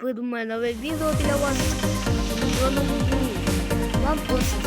знімаю нове відео для вас. Вам просто